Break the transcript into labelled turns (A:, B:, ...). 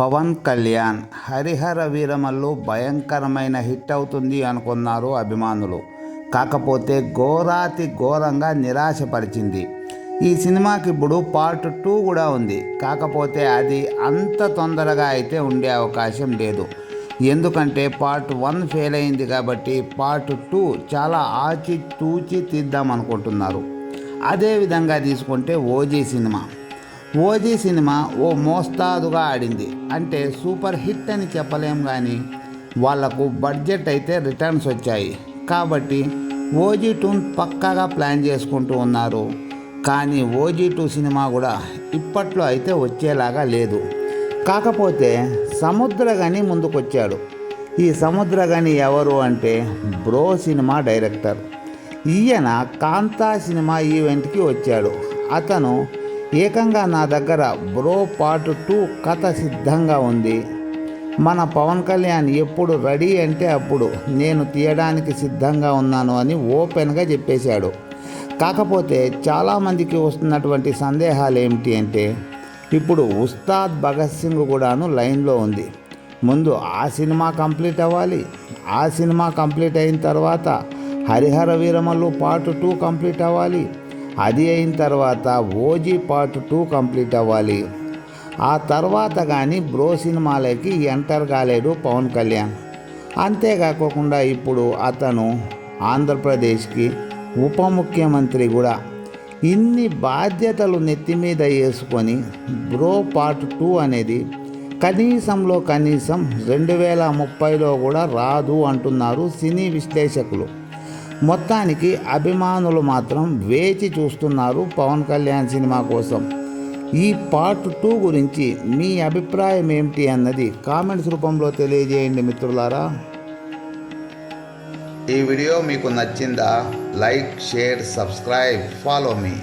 A: పవన్ కళ్యాణ్. హరిహర వీరమల్లు భయంకరమైన హిట్ అవుతుంది అనుకున్నారు అభిమానులు. కాకపోతే ఘోరాతి ఘోరంగా నిరాశపరిచింది. ఈ సినిమాకి ఇప్పుడు పార్ట్ టూ కూడా ఉంది. కాకపోతే అది అంత తొందరగా అయితే ఉండే అవకాశం లేదు. ఎందుకంటే పార్ట్ వన్ ఫెయిల్ అయింది కాబట్టి పార్ట్ టూ చాలా ఆచి తూచి తీద్దాం అనుకుంటున్నారు. అదే విధంగా తీసుకుంటే ఓజీ సినిమా. ఓజీ సినిమా ఓ మోస్తాదుగా ఆడింది. అంటే సూపర్ హిట్ అని చెప్పలేం కానీ వాళ్ళకు బడ్జెట్ అయితే రిటర్న్స్ వచ్చాయి. కాబట్టి ఓజీ టూన్ పక్కాగా ప్లాన్ చేసుకుంటూ ఉన్నారు. కానీ ఓజీ టూ సినిమా కూడా ఇప్పట్లో అయితే వచ్చేలాగా లేదు. కాకపోతే సముద్రగని ముందుకొచ్చాడు. ఈ సముద్రగని ఎవరు అంటే బ్రో సినిమా డైరెక్టర్. ఈయన కాంతా సినిమా ఈవెంట్కి వచ్చాడు. అతను ఏకంగా నా దగ్గర బ్రో పార్ట్ టూ కథ సిద్ధంగా ఉంది. మన పవన్ కళ్యాణ్ ఎప్పుడు రెడీ అంటే అప్పుడు నేను తీయడానికి సిద్ధంగా ఉన్నాను అని ఓపెన్గా చెప్పేశాడు. కాకపోతే చాలామందికి వస్తున్నటువంటి సందేహాలు ఏమిటి అంటే ఇప్పుడు ఉస్తాద్ భగత్ సింగ్ కూడాను లైన్లో ఉంది. ముందు ఆ సినిమా కంప్లీట్ అవ్వాలి ఆ సినిమా కంప్లీట్ అయిన తర్వాత Harihara Veeramallu part two complete అవ్వాలి అది అయిన తర్వాత ఓజీ పార్ట్ టూ కంప్లీట్ అవ్వాలి. ఆ తర్వాత కానీ బ్రో సినిమాలకి ఎంటర్ కాలేడు పవన్ కళ్యాణ్. అంతేకాకుండా ఇప్పుడు అతను ఆంధ్రప్రదేశ్కి ఉప ముఖ్యమంత్రి కూడా. ఇన్ని బాధ్యతలు నెత్తి మీద వేసుకొని బ్రో పార్ట్ టూ అనేది కనీసంలో కనీసం రెండు వేల ముప్పైలో కూడా రాదు అంటున్నారు సినీ విశ్లేషకులు. మొత్తానికి అభిమానులు మాత్రం వేచి చూస్తున్నారు పవన్ కళ్యాణ్ సినిమా కోసం. ఈ పార్ట్ టూ గురించి మీ అభిప్రాయం ఏమిటి అన్నది కామెంట్స్ రూపంలో తెలియజేయండి మిత్రులారా. ఈ వీడియో మీకు నచ్చిందా? లైక్ షేర్ సబ్స్క్రైబ్ ఫాలో మీ.